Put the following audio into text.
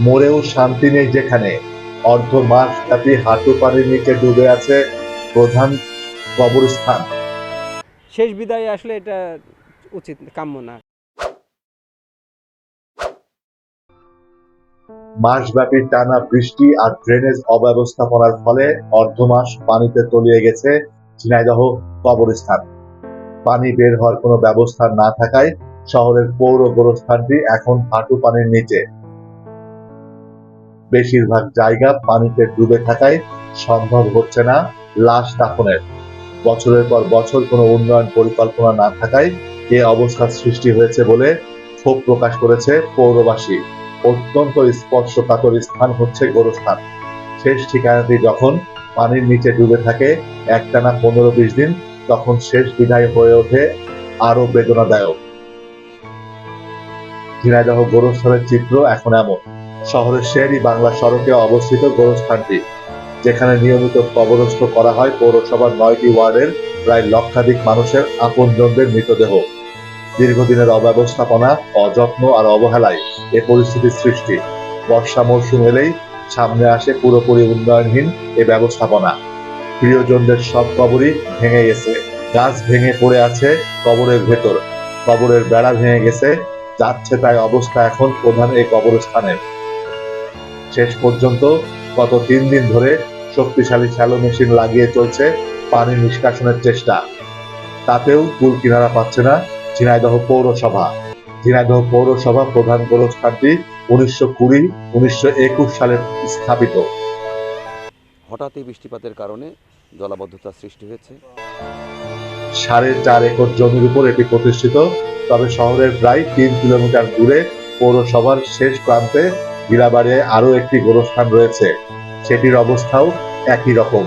মরেও শান্তি নেই যেখানে। অর্ধ মাস ব্যাপী হাঁটু পানির নিচে ডুবে আছে প্রধান কবরস্থান। শেষ বিদায় আসলে এটা উচিত কাম্য না। মাসব্যাপী টানা বৃষ্টি আর ড্রেনেজ অব্যবস্থাপনার ফলে অর্ধ মাস পানিতে তলিয়ে গেছে ঝিনাইদহ কবরস্থান। পানি বের হওয়ার কোনো ব্যবস্থা না থাকায় শহরের পৌর গোরস্থানটি এখন হাঁটু পানির নিচে। বেশিরভাগ জায়গা পানিতে ডুবে থাকায় সম্ভব হচ্ছে না লাশ দাফনের। বছরের পর বছর কোনো উন্নয়ন পরিকল্পনা না থাকায় এ অবস্থার সৃষ্টি হয়েছে বলে ক্ষোভ প্রকাশ করেছে পৌরবাসী। অত্যন্ত স্পর্শকাতর স্থান হচ্ছে গোরস্থান। শেষ ঠিকানাটি যখন পানির নিচে ডুবে থাকে একটানা পনেরো বিশ দিন, তখন শেষ বিদায় হয়ে ওঠে আরও বেদনাদায়ক। ঝিনাইদহ গোরস্থানের চিত্র এখন এমন। শহরের শেরই বাংলা সড়কে অবস্থিত গোরস্থানটি, যেখানে নিয়মিত কবরস্থ করা হয় পৌরসভার নয়টি ওয়ার্ডের প্রায় লক্ষাধিক মানুষের আপনজনদের মৃতদেহ। দীর্ঘদিনের অব্যবস্থাপনা, অযত্ন আর অবহেলায় এ পরিস্থিতির সৃষ্টি। বর্ষা মৌসুম এলেই সামনে আসে পুরোপুরি উন্নয়নহীন এ ব্যবস্থাপনা। প্রিয়জনদের সব কবরই ভেঙে গেছে। গাছ ভেঙে পড়ে আছে কবরের ভেতর। কবরের বেড়া ভেঙে গেছে। যাচ্ছে তাই অবস্থা এখন প্রধান এই কবরস্থানের। শেষ পর্যন্ত গত তিন দিন ধরে শক্তিশালী শ্যালো মেশিন লাগিয়ে চলছে পানি নিষ্কাশনের চেষ্টা। তাতেও কুল কিনারা পাচ্ছে না ঝিনাইদহ পৌরসভা। ঝিনাইদহ পৌরসভা প্রধান গোরস্থানটি উনিশশো কুড়ি উনিশশো একুশ সালে স্থাপিত। হঠাৎই বৃষ্টিপাতের কারণে জলাবদ্ধতা সৃষ্টি হয়েছে। সাড়ে চার একর জমির উপর এটি প্রতিষ্ঠিত তবে শহরের প্রায় তিন কিলোমিটার দূরে পৌরসভার শেষ প্রান্তে গিরাবাড়িয়ায় আরও একটি গোরস্থান রয়েছে। সেটির অবস্থাও একই রকম।